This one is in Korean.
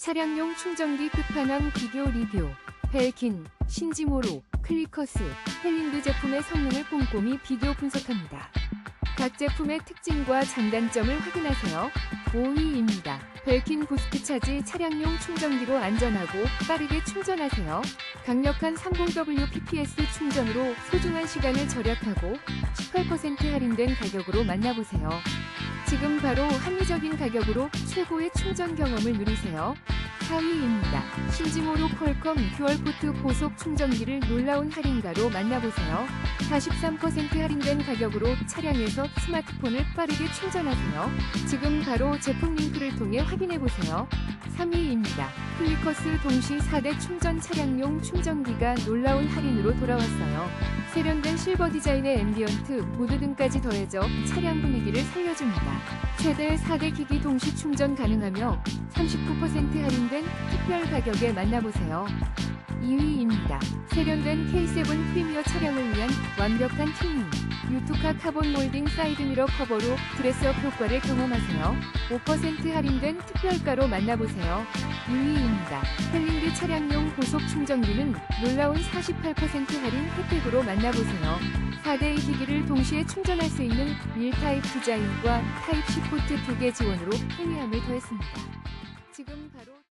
차량용 충전기 끝판왕 비교 리뷰 벨킨, 신지모로, 클리커스, 헬린드 제품의 성능을 꼼꼼히 비교 분석합니다. 각 제품의 특징과 장단점을 확인하세요. 5위입니다. 벨킨 부스트 차지 차량용 충전기로 안전하고 빠르게 충전하세요. 강력한 30W PPS 충전으로 소중한 시간을 절약하고 18% 할인된 가격으로 만나보세요. 지금 바로 합리적인 가격으로 최고의 충전 경험을 누리세요. 4위입니다. 신지모로 퀄컴 듀얼포트 고속 충전기를 놀라운 할인가로 만나보세요. 43% 할인된 가격으로 차량에서 스마트폰을 빠르게 충전하세요. 지금 바로 제품 링크를 통해 확인해보세요. 3위입니다. 클리커스 동시 4대 충전 차량용 충전기가 놀라운 할인으로 돌아왔어요. 세련된 실버 디자인의 앰비언트, 무드 등까지 더해져 차량 분위기를 살려줍니다. 최대 4대 기기 동시 충전 가능하며 39% 할인된 특별 가격에 만나보세요. 2위입니다. 세련된 K7 프리미어 차량을 위한 완벽한 튜닝. 유투카 카본 몰딩 사이드 미러 커버로 드레스업 효과를 경험하세요. 5% 할인된 특별가로 만나보세요. 6위입니다. 헬린드 차량용 고속 충전기는 놀라운 48% 할인 혜택으로 만나보세요. 4대의 기기를 동시에 충전할 수 있는 릴 타입 디자인과 타입 C 포트 2개 지원으로 편리함을 더했습니다. 지금 바로